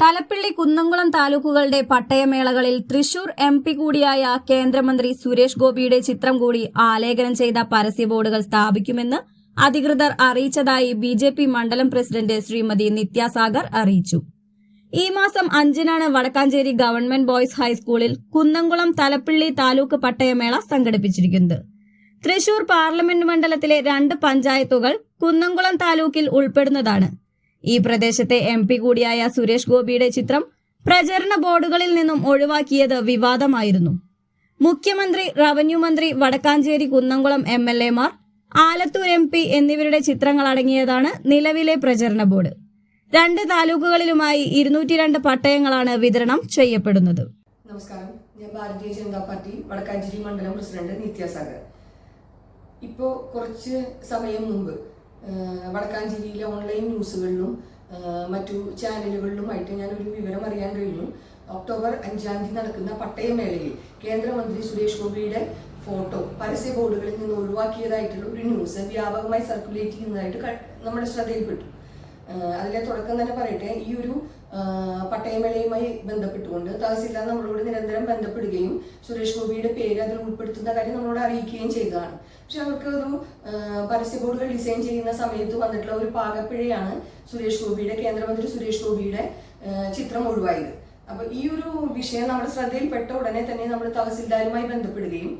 തലപ്പിള്ളി കുന്നംകുളം താലൂക്കുകളുടെ പട്ടയമേളകളിൽ Thrissur M P കൂടിയായ കേന്ദ്രമന്ത്രി സുരേഷ് ഗോപിയുടെ ചിത്രം കൂടി ആലേഖനം ചെയ്ത പരസ്യ ബോർഡുകൾ സ്ഥാപിക്കുമെന്ന് അധികൃതർ അറിയിച്ചതായി ബി ജെ പി മണ്ഡലം പ്രസിഡന്റ് ശ്രീമതി നിത്യാസാഗർ അറിയിച്ചു. ഈ മാസം അഞ്ചിനാണ് വടക്കാഞ്ചേരി ഗവൺമെന്റ് ബോയ്സ് ഹൈസ്കൂളിൽ കുന്നംകുളം തലപ്പിള്ളി താലൂക്ക് പട്ടയമേള സംഘടിപ്പിച്ചിരിക്കുന്നത്. തൃശൂർ പാർലമെന്റ് മണ്ഡലത്തിലെ രണ്ട് പഞ്ചായത്തുകൾ കുന്നംകുളം താലൂക്കിൽ ഉൾപ്പെടുന്നതാണ്. ഈ പ്രദേശത്തെ എം കൂടിയായ സുരേഷ് ഗോപിയുടെ ചിത്രം പ്രചരണ ബോർഡുകളിൽ നിന്നും ഒഴിവാക്കിയത് വിവാദമായിരുന്നു. മുഖ്യമന്ത്രി റവന്യൂ മന്ത്രി വടക്കാഞ്ചേരി കുന്നംകുളം എം എൽ എമാർ ആലത്തൂർ എം പി എന്നിവരുടെ ചിത്രങ്ങൾ അടങ്ങിയതാണ് നിലവിലെ പ്രചരണ ബോർഡ്. രണ്ട് താലൂക്കുകളിലുമായി ഇരുന്നൂറ്റി രണ്ട് പട്ടയങ്ങളാണ് വിതരണം ചെയ്യപ്പെടുന്നത്. നമസ്കാരം. ഞാൻ ഭാരതീയ ജനതാ പാർട്ടി വടക്കാഞ്ചേരി മണ്ഡലം പ്രസിഡന്റ് നിത്യാസാഗർ. ഇപ്പോൾ കുറച്ച് സമയം മുമ്പ് വടക്കാഞ്ചേരിയിലെ ഓൺലൈൻ ന്യൂസുകളിലും മറ്റു ചാനലുകളിലുമായിട്ട് ഞാനൊരു വിവരം അറിയാൻ കഴിഞ്ഞു. ഒക്ടോബർ അഞ്ചാം തീയതി നടക്കുന്ന പട്ടയമേളയിൽ കേന്ദ്രമന്ത്രി സുരേഷ് ഗോപിയുടെ ഫോട്ടോ പരസ്യ ബോർഡുകളിൽ നിന്ന് ഒഴിവാക്കിയതായിട്ടുള്ള ഒരു ന്യൂസ് വ്യാപകമായി സർക്കുലേറ്റ് ചെയ്യുന്നതായിട്ട് നമ്മുടെ ശ്രദ്ധയിൽപ്പെട്ടു. അതിലെ തുടക്കം തന്നെ പറയട്ടെ ഈ ഒരു പട്ടയമേളയുമായി ബന്ധപ്പെട്ടുകൊണ്ട് തഹസിൽദാർ നമ്മളോട് നിരന്തരം ബന്ധപ്പെടുകയും സുരേഷ് ഗോപിയുടെ പേര് അതിൽ ഉൾപ്പെടുത്തുന്ന കാര്യം നമ്മളോട് അറിയിക്കുകയും ചെയ്തതാണ്. പക്ഷെ അവർക്ക് ഒരു പരസ്യ ബോർഡുകൾ ഡിസൈൻ ചെയ്യുന്ന സമയത്ത് വന്നിട്ടുള്ള ഒരു പാകപ്പിഴയാണ് സുരേഷ് ഗോപിയുടെ കേന്ദ്രമന്ത്രി സുരേഷ് ഗോപിയുടെ ചിത്രം ഒഴിവായത്. അപ്പൊ ഈ ഒരു വിഷയം നമ്മുടെ ശ്രദ്ധയിൽപ്പെട്ട ഉടനെ തന്നെ നമ്മൾ തഹസിൽദാരുമായി ബന്ധപ്പെടുകയും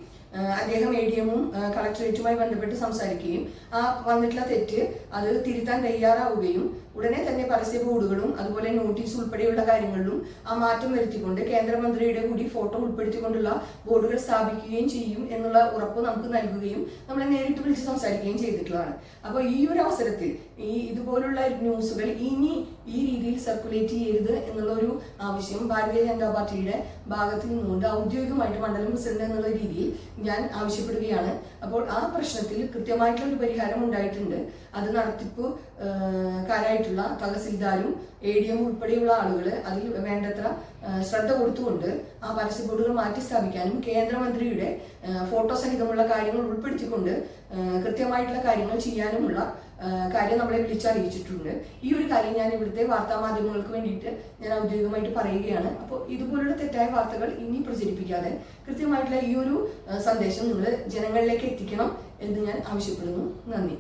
അദ്ദേഹം എ ഡി എമ്മും കളക്ടറേറ്റുമായി ബന്ധപ്പെട്ട് സംസാരിക്കുകയും ആ വന്നിട്ടുള്ള തെറ്റ് അത് തിരുത്താൻ തയ്യാറാവുകയും ഉടനെ തന്നെ പരസ്യ ബോർഡുകളും അതുപോലെ നോട്ടീസ് ഉൾപ്പെടെയുള്ള കാര്യങ്ങളിലും ആ മാറ്റം വരുത്തിക്കൊണ്ട് കേന്ദ്രമന്ത്രിയുടെ കൂടി ഫോട്ടോ ഉൾപ്പെടുത്തിക്കൊണ്ടുള്ള ബോർഡുകൾ സ്ഥാപിക്കുകയും ചെയ്യും എന്നുള്ള ഉറപ്പ് നമുക്ക് നൽകുകയും നമ്മളെ നേരിട്ട് വിളിച്ച് സംസാരിക്കുകയും ചെയ്തിട്ടുള്ളതാണ്. അപ്പോൾ ഈ ഒരു അവസരത്തിൽ ഈ ഇതുപോലുള്ള ന്യൂസുകൾ ഇനി ഈ രീതിയിൽ സർക്കുലേറ്റ് ചെയ്യരുത് എന്നുള്ള ഒരു ആവശ്യം ഭാരതീയ ജനതാ പാർട്ടിയുടെ ഭാഗത്ത് നിന്നുകൊണ്ട് ഔദ്യോഗികമായിട്ട് മണ്ഡലം പ്രസിഡന്റ് എന്നുള്ള രീതിയിൽ ഞാൻ ആവശ്യപ്പെടുകയാണ്. അപ്പോൾ ആ പ്രശ്നത്തിൽ കൃത്യമായിട്ടുള്ള ഒരു പരിഹാരം ഉണ്ടായിട്ടുണ്ട്. അത് നടത്തിപ്പ് കാരായിട്ടുള്ള തഹസിൽദാരും എ ഡി എം ഉൾപ്പെടെയുള്ള ആളുകൾ അതിൽ വേണ്ടത്ര ശ്രദ്ധ കൊടുത്തുകൊണ്ട് ആ പരസ്യ ബോർഡുകൾ മാറ്റി സ്ഥാപിക്കാനും കേന്ദ്രമന്ത്രിയുടെ ഫോട്ടോ സഹിതമുള്ള കാര്യങ്ങൾ ഉൾപ്പെടുത്തിക്കൊണ്ട് കൃത്യമായിട്ടുള്ള കാര്യങ്ങൾ ചെയ്യാനുമുള്ള കാര്യം നമ്മളെ വിളിച്ചറിയിച്ചിട്ടുണ്ട്. ഈ ഒരു കാര്യം ഞാൻ ഇവിടുത്തെ വാർത്താ മാധ്യമങ്ങൾക്ക് വേണ്ടിയിട്ട് ഞാൻ ഔദ്യോഗികമായിട്ട് പറയുകയാണ്. അപ്പോൾ ഇതുപോലുള്ള തെറ്റായ വാർത്തകൾ ഇനി പ്രചരിപ്പിക്കാതെ കൃത്യമായിട്ടുള്ള ഈ ഒരു സന്ദേശം നിങ്ങൾ ജനങ്ങളിലേക്ക് എത്തിക്കണം എന്ന് ഞാൻ ആവശ്യപ്പെടുന്നു. നന്ദി.